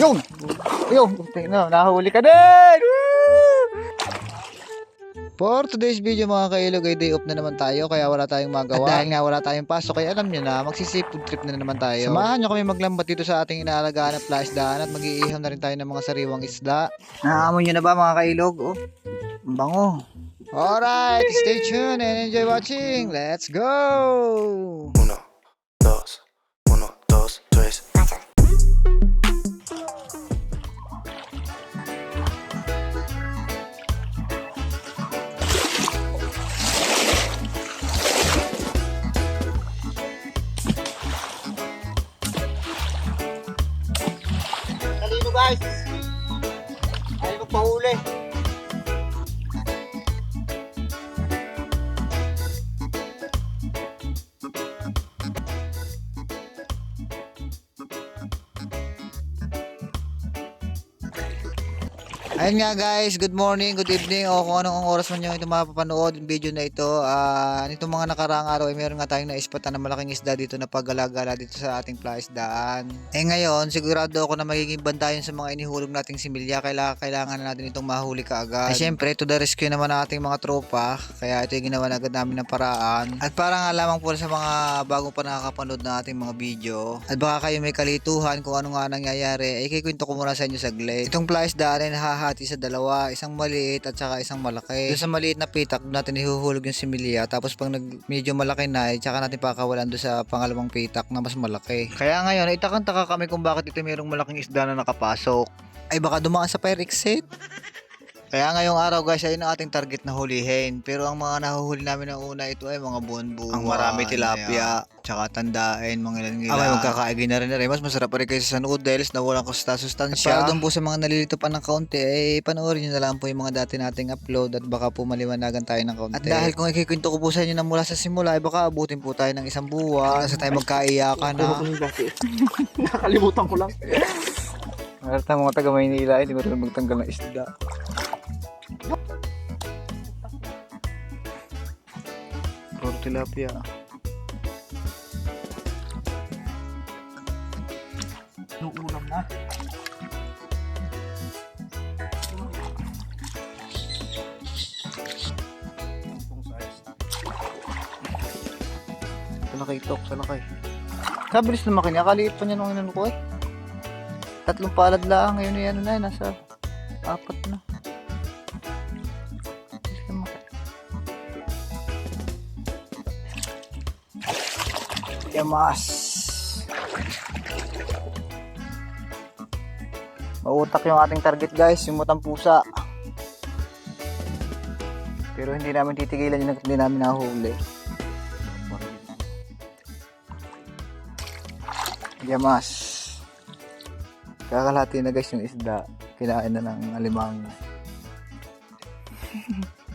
Yun! Yun! Tingnan, nahuli ka din! For today's video mga kailog ay day off na naman tayo kaya wala tayong magawa. At dahil nga wala tayong pasok kaya alam nyo na magsisipod trip na naman tayo. Samahan nyo kami maglambat dito sa ating inaalagaan na plasdaan at mag-iiham na rin tayo ng mga sariwang isda. Naamoy nyo na ba mga kailog? Oh, ang bango. Alright, stay tuned and enjoy watching. Let's go! Uno, Ayun nga guys, good morning, good evening o kung anong oras man nyo ito mapapanood yung video na ito. Ah, nitong mga nakaraang araw ay meron nga tayong naispatan na malaking isda dito na paggalagala dito sa ating plaisdaan. Eh ngayon, sigurado ako na magiging bantayan sa mga inihulog nating similya. Kailangan, kailangan na natin itong mahuli kaagad. Eh syempre, to the rescue naman ng ating mga tropa. Kaya ito yung ginawa na agad namin ng paraan. At para nga lamang po sa mga bagong pa nakakapanood ng ating mga video. At baka kayo may kalituhan kung ano nga nangyayari, ay kikwento ko muna sa inyo saglit. Itong plaisdaan ay nahahati sa dalawa, isang maliit at saka isang malaki. Doon sa maliit na pitak, doon natin ihuhulog yung similya. Tapos pag nag, medyo malaki na, eh, tsaka natin pakawalan doon sa pangalawang pitak na mas malaki. Kaya ngayon, itakang-taka kami kung bakit ito mayroong malaking isda na nakapasok. Ay baka dumaan sa fire. Kaya ngayong araw guys, ayun ang ating target na hulihin. Pero ang mga nahuhuli namin ng una ito ay mga buwan-buwan. Ang marami tilapia, tsaka tandain, mga ilan-ilan. Ah, may magkakaigay na rin na rin. Mas masarap pa rin kaysa sa noodles na walang sustansya. At para doon po sa mga nalilito pa ng kaunti, ay panoorin nyo na lang po yung mga dati nating upload at baka po maliwanagan tayo ng kaunti. At dahil kung ikikwento ko po sa inyo na mula sa simula, ay baka abutin po tayo ng isang buwan. Sa tayo magkaiyakan na. Nakalimutan ko lang. Marata mga taga Maynila, hindi marunong magtanggal ng isda. Tilapia. Nung ulam na. Salakay tok, salakay. Kabilis na makina, kaliit pa niya nung inano ko eh. Tatlong palad lang, ngayon ay ano na, nasa apat na. Yamas. Mautak yung ating target guys, yung mutang pusa. Pero hindi namin titigilan yun, hindi namin nahuli. Yamas. Kakalati na guys yung isda. Kinain na ng alimang.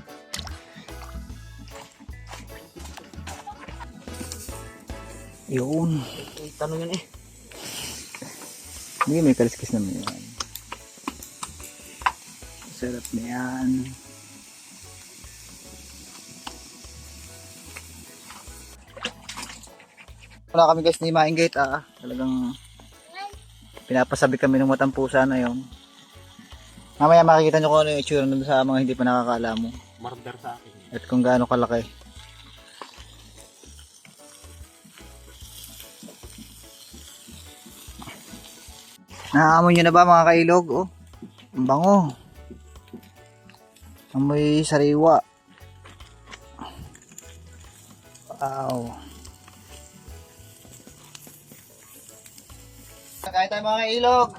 Yun. Eh, tanong yun eh. Hindi may kaliskis naman yan. Sarap na yan. Wala kami guys ni Maing Gate ah. Talagang pinapasabi kami ng matang pusa na yun. Mamaya makikita nyo kung ano yung itsura nun sa mga hindi pa nakakaalam mo. Murder sa akin. At kung gaano kalaki. Naamoy nyo na ba mga kailog? Oh, ang bango. Amoy sariwa. Wow. Kaya tayo mga kailog.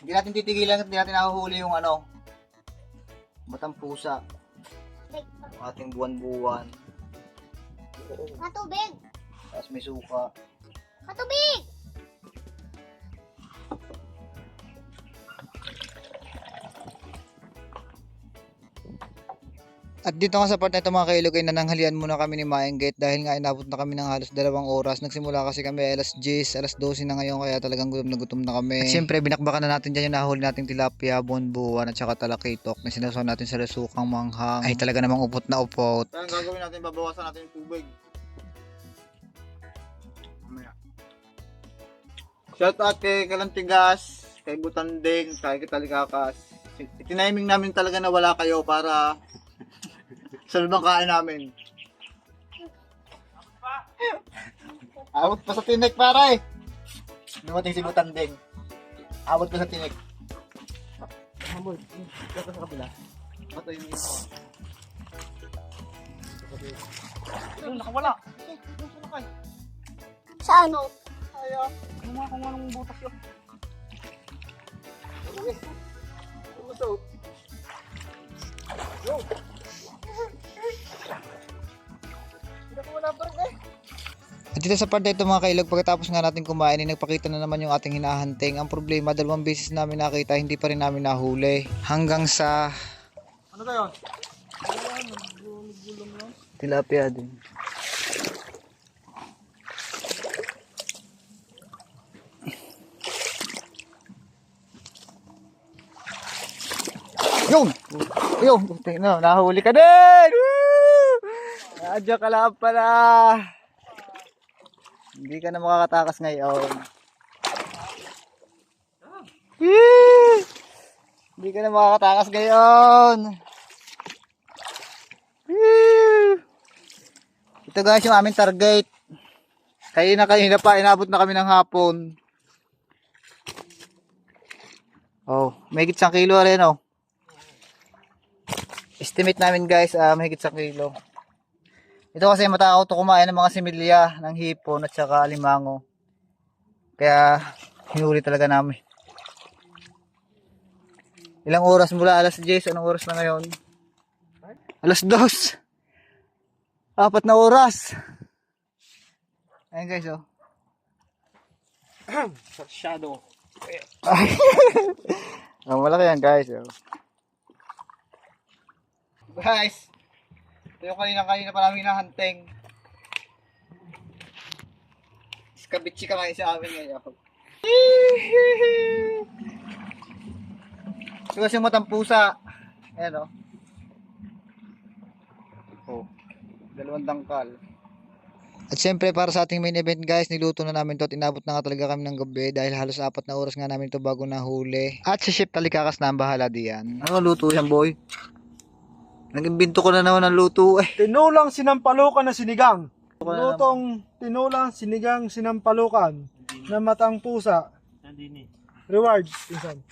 Hindi natin titigilan at hindi natin nahuhuli yung ano. Batang pusa. Ating buwan-buwan. Matubig! Tapos may suka. Matubig! At dito nga sa part na ito mga kailog ay nananghalian muna kami ni Maeng Gate dahil nga inabot na kami ng halos dalawang oras. Nagsimula kasi kami alas 10, alas 12 na ngayon kaya talagang gutom na gutom na kami. At syempre binakbakan na natin dyan yung nahuli nating tilapia, bonbuwan at saka talakitok na sinasaw natin sa lasukang manghang. Ay talaga namang upot na upot. Ang gagawin natin, babawasan natin yung tubig. Mamaya. Shout out kay Kalantigas, kay Butanding, kay Kitalikakas. Tiniming namin talaga na wala kayo para sa lumang kain namin. Awat pa sa tinik, pare. Dumating si Butanding. Awat pa sa tinik. Hamol, dito sa kabila. Bato yung ito. Yung nakawala. Sa ano? Ayaw. Ano nga kung anong butas yun? Okay. Ano to? Yo! Dito sa part na ito mga kailog, pagkatapos nga natin kumain, ay nagpakita na naman yung ating hinahanting. Ang problema, dalawang beses namin nakita, hindi pa rin namin nahuli. Hanggang sa Ano yun? tilapia din. Yun! Yun! Buti na, nahuli ka din! Nadya ka lang pala! Hindi ka na makakatakas ngayon. Yee! Hindi ka na makakatakas ngayon. Yee! Ito guys yung aming target. Kanina kanina pa, inabot na kami ng hapon. Oh, may higit 1 kilo rin oh. Estimate namin guys, ah may higit 1 kilo. Ito kasi matakaw to kumain ng mga similya, ng hipon at saka alimango. Kaya hinuli talaga namin. Ilang oras mula alas 10, anong oras na ngayon? Alas 2. Apat na oras. Ayun guys oh. Shadow. Ang malaki yan guys. Oh. Guys, ito yung kanina kanina pa namin hinahanteng. Iskabitsi ka ngayon sa amin ngayon. Ito kasi yung matang pusa. Ayan oh. Oh. Dalawang dangkal. At syempre para sa ating main event guys, niluto na namin to at inabot na nga talaga kami ng gabi dahil halos apat na oras nga namin to bago nahuli. At si Chef Talikakas na ang bahala diyan. Ano luto yan boy? Nag-imbento ko na naman ng luto eh. Tinulang sinampalukan na sinigang. Lutong tinulang sinigang sinampalukan na matang pusa. Reward, pinsan.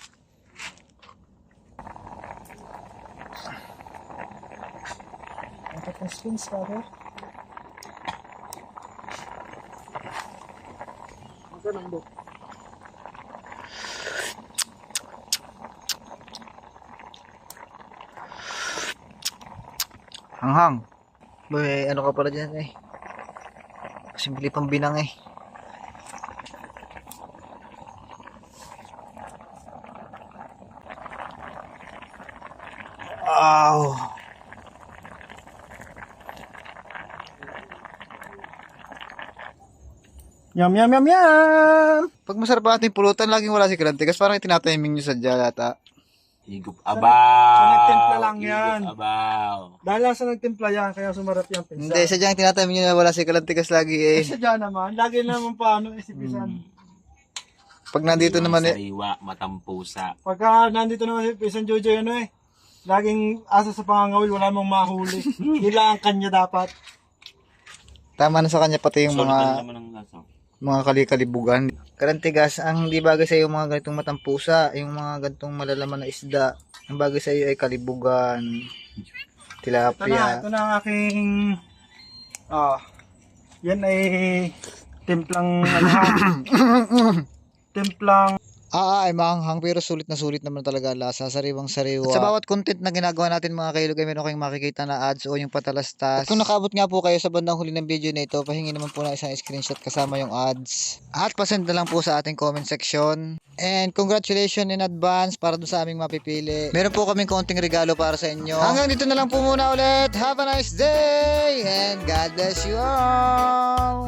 Ang spins pare. Ang ganang Hanghang. Boy, ano ka pala dyan eh. Simple pang binang eh. Wow. Yum, yum, yum, yum! Pag masarap ang ating pulutan, laging wala si Kalantigas. Parang itinatiming nyo sa dyan Higup abaw. So, nagtimpla lang yan. Higup abaw. Dahil lang sa nagtimpla yan, kaya sumarap yung pinsan. Hindi, sadyang tinatiming nyo na wala si Kalantigas lagi eh. Eh, sadya naman. Lagi naman paano eh, si pinsan. Pag nandito Iwang naman eh. Sariwa, matampusa. Pagka nandito naman si pinsan Jojo, ano eh, laging asa sa pangangawil, wala mong mahuli. Ang kanya dapat. Tama na sa kanya pati yung Solitan mga naman ang laso. Mga kalikalibugan. Karantigas, ang hindi bagay sa iyo mga ganitong matampusa, yung mga ganitong malalaman na isda. Ang bagay sa iyo ay kalibugan, Ito na, tilapia. ito na ang aking, ah, yan ay timplang, ano timplang Ah, ah, ay maanghang pero sulit na sulit naman talaga lasa, sariwang sariwa. At sa bawat content na ginagawa natin mga kailog ay meron kayong makikita na ads o yung patalastas. At kung nakaabot nga po kayo sa bandang huli ng video na ito, pahingi naman po ng isang screenshot kasama yung ads. At pasend na lang po sa ating comment section. And congratulations in advance para dun sa aming mapipili. Meron po kaming konting regalo para sa inyo. Hanggang dito na lang po muna ulit. Have a nice day and God bless you all.